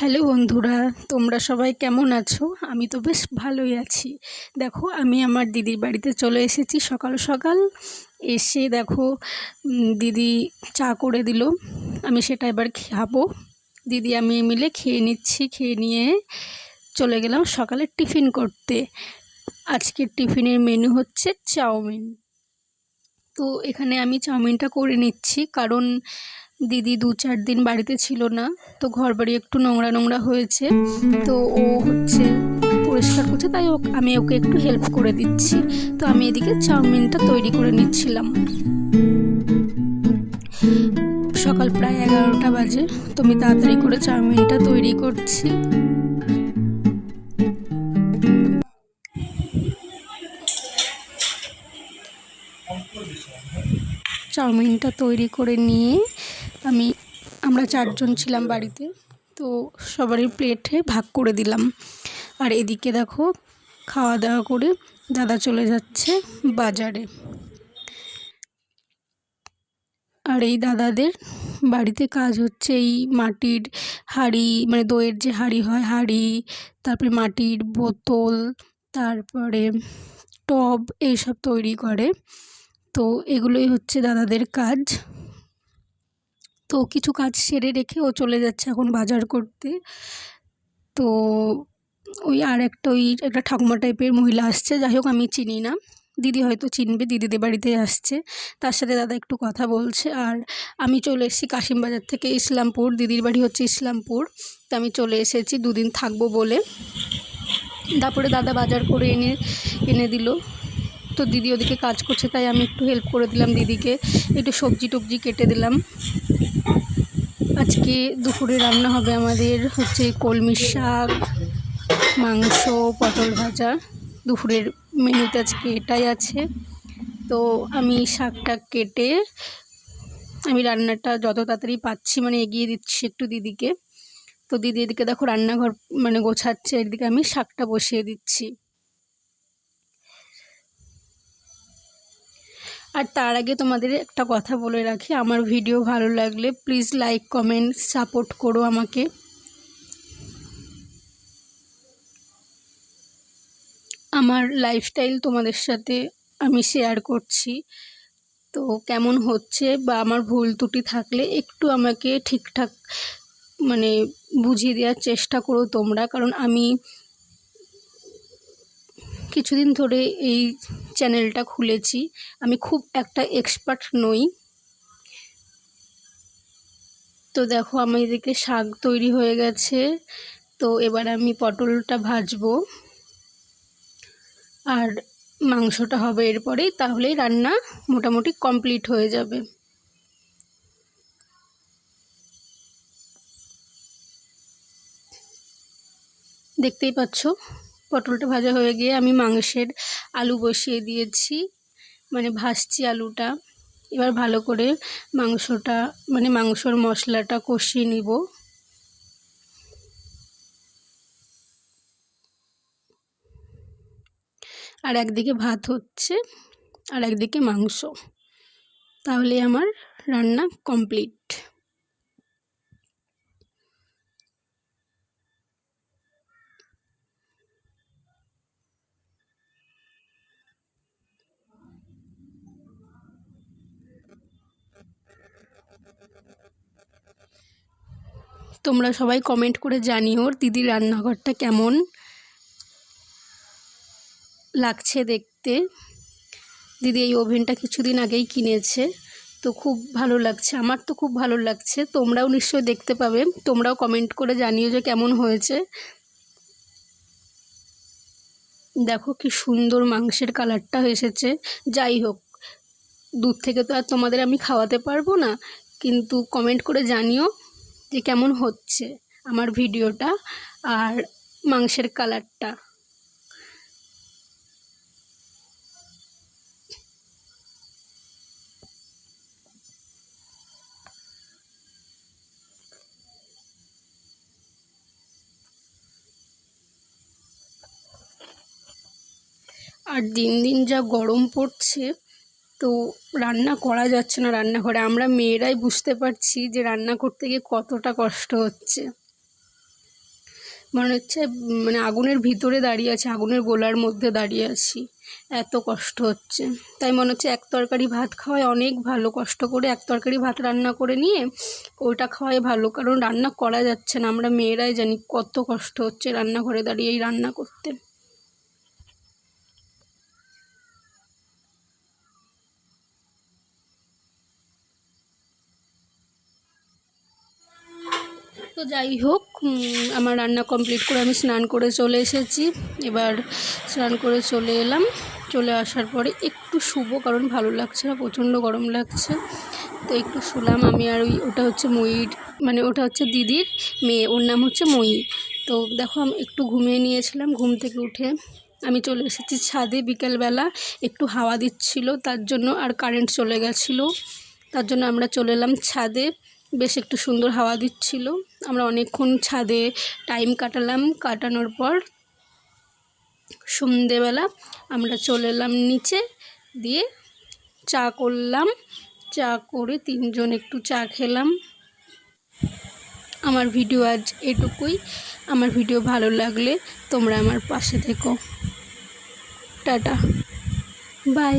Hello বন্ধুরা, তোমরা সবাই কেমন আছো? আমি তো বেশ ভালোই আছি। দেখো, আমি আমার দিদির বাড়িতে চলে এসেছি সকাল সকাল। এসে দেখো দিদি চা করে দিল। আমি সেটা এবার খাব। দিদি, আমি মিলে খেয়ে নিচ্ছি, খেয়ে নিয়ে চলে গেলাম সকালে টিফিন করতে। আজকের টিফিনের মেনু হচ্ছে চাউমিন। তো এখানে আমি চাউমিনটা করে নিচ্ছি, কারণ দিদি দু চার দিন বাড়িতে ছিল না, তো ঘর বাড়ি একটু নোংরা নোংরা হয়েছে, তো ও হচ্ছে পরিষ্কার করছে, তাই আমি ওকে একটু হেল্প করে দিচ্ছি। তো আমি এদিকে চাউমিনটা তৈরি করে নিচ্ছিলাম। সকাল প্রায় এগারোটা বাজে, তো আমি তাড়াতাড়ি করে চাউমিনটা তৈরি করছি। চাউমিনটা তৈরি করে নিয়ে আমি, আমরা চারজন ছিলাম বাড়িতে, তো সবারই প্লেটে ভাগ করে দিলাম। আর এদিকে দেখো খাওয়া দাওয়া করে দাদা চলে যাচ্ছে বাজারে। আর এই দাদাদের বাড়িতে কাজ হচ্ছে এই মাটির হাঁড়ি মানে দইয়ের যে হাঁড়ি হয় হাঁড়ি, তারপরে মাটির বোতল, তারপরে টব, এইসব তৈরি করে। তো এগুলোই হচ্ছে দাদাদের কাজ। তো কিছু কাজ সেরে রেখে ও চলে যাচ্ছে এখন বাজার করতে। তো ওই আর একটা ওই একটা ঠাকুমা টাইপের মহিলা আসছে, যাই হোক আমি চিনি না। দিদি হয়তো চিনবে দিদিদের বাড়িতে আসছে। তার সাথে দাদা একটু কথা বলছে। আর আমি চলে এসেছি কাশিমবাজার থেকে ইসলামপুর, দিদির বাড়ি হচ্ছে ইসলামপুর। তো আমি চলে এসেছি, দুদিন থাকব বলে। তারপরে দাদা বাজার করে এনে এনে দিল। তো দিদি ওদিকে কাজ করছে, তাই আমি একটু হেল্প করে দিলাম দিদিকে। একটু সবজি টবজি কেটে দিলাম। আজকে দুপুরে রান্না হবে আমাদের হচ্ছে কলমি শাক, মাংস, পটল ভাজা। দুপুরের মেনুতে আজকে এটাই আছে। তো আমি শাকটা কেটে আমি রান্নাটা যত তাড়াতাড়ি পাচ্ছি মানে এগিয়ে দিচ্ছি একটু দিদিকে। তো দিদি এদিকে দেখো রান্নাঘর মানে গোছাচ্ছে, এদিকে আমি শাকটা বসিয়ে দিচ্ছি। আর তার আগে তোমাদের একটা কথা বলে রাখি, আমার ভিডিও ভালো লাগলে প্লিজ লাইক কমেন্ট সাপোর্ট করো আমাকে। আমার লাইফস্টাইল তোমাদের সাথে আমি শেয়ার করছি। তো কেমন হচ্ছে বা আমার ভুল ত্রুটি থাকলে একটু আমাকে ঠিকঠাক মানে বুঝিয়ে দেওয়ার চেষ্টা করো তোমরা, কারণ আমি কিছুদিন ধরে এই চ্যানেলটা খুলেছি। আমি খুব একটা এক্সপার্ট নই। তো দেখো, আমার এদিকে শাক তৈরি হয়ে গেছে। তো এবার আমি পটলটা ভাজবো। আর মাংসটা হবে এরপরেই তাহলেই রান্না মোটামুটি কমপ্লিট হয়ে যাবে। দেখতেই পাচ্ছ? পটলটা ভাজা হয়ে গিয়ে আমি মাংসের আলু বসিয়ে দিয়েছি মানে ভাজছি আলুটা। এবার ভালো করে মাংসটা মানে মাংসর মশলাটা কষিয়ে নিব। আর একদিকে ভাত হচ্ছে, আর একদিকে মাংস। তাহলে আমার রান্না কমপ্লিট। তোমরা সবাই কমেন্ট করে জানিও দিদির রান্নাঘরটা কেমন লাগছে দেখতে। দিদি এই ওভেনটা কিছুদিন আগেই কিনেছে, তো খুব ভালো লাগছে, আমার তো খুব ভালো লাগছে, তোমরাও নিশ্চয়ই দেখতে পাবে, তোমরাও কমেন্ট করে জানিও যে কেমন হয়েছে। দেখো কি সুন্দর মাংসের কালারটা এসেছে, যাই হোক দূর থেকে তো আর তোমাদের আমি খাওয়াতে পারব না, কিন্তু কমেন্ট করে জানিও। যে কেমন হচ্ছে আমার ভিডিওটা আর মাংসের কালারটা। আর দিন দিন যা গরম পড়ছে তো রান্না করা যাচ্ছে না রান্নাঘরে। আমরা মেয়েরাই বুঝতে পারছি যে রান্না করতে গিয়ে কতটা কষ্ট হচ্ছে। মনে হচ্ছে মানে আগুনের ভিতরে দাঁড়িয়ে আছি, আগুনের গোলার মধ্যে দাঁড়িয়ে আছি। এত কষ্ট হচ্ছে। তাই মনে হচ্ছে এক তরকারি ভাত খাওয়াই অনেক ভালো কষ্ট করে এক তরকারি ভাত রান্না করে নিয়ে ওইটা খাওয়াই ভালো। কারণ রান্না করা যাচ্ছে না। আমরা মেয়েরাই জানি কত কষ্ট হচ্ছে রান্নাঘরে দাঁড়িয়ে এই রান্না করতে। তো যাই হোক আমার রান্না কমপ্লিট করে আমি স্নান করে চলে এসেছি। এবার স্নান করে চলে এলাম। চলে আসার পরে একটু শুবো, কারণ ভালো লাগছে না, প্রচণ্ড গরম লাগছে। তো একটু শুলাম। আমি আর ওই, ওটা হচ্ছে ময়ূর মানে ওটা হচ্ছে দিদির মেয়ে, ওর নাম হচ্ছে ময়ূর। তো দেখো, আমি একটু ঘুমিয়ে নিয়েছিলাম, ঘুম থেকে উঠে আমি চলে এসেছি ছাদে। বিকেলবেলা একটু হাওয়া দিচ্ছিল, তার জন্য আর কারেন্ট চলে গেছিল। তার জন্য আমরা চলে এলাম ছাদে। বেশ একটু সুন্দর হাওয়া দিচ্ছিল। আমরা অনেকক্ষণ ছাদে টাইম কাটালাম। কাটানোর পর সন্ধেবেলা আমরা চলে এলাম নিচে দিয়ে চা করলাম। চা করে তিনজন একটু চা খেলাম। আমার ভিডিও আজ এটুকুই। আমার ভিডিও ভালো লাগলে তোমরা আমার পাশে থেকো। টাটা। বাই।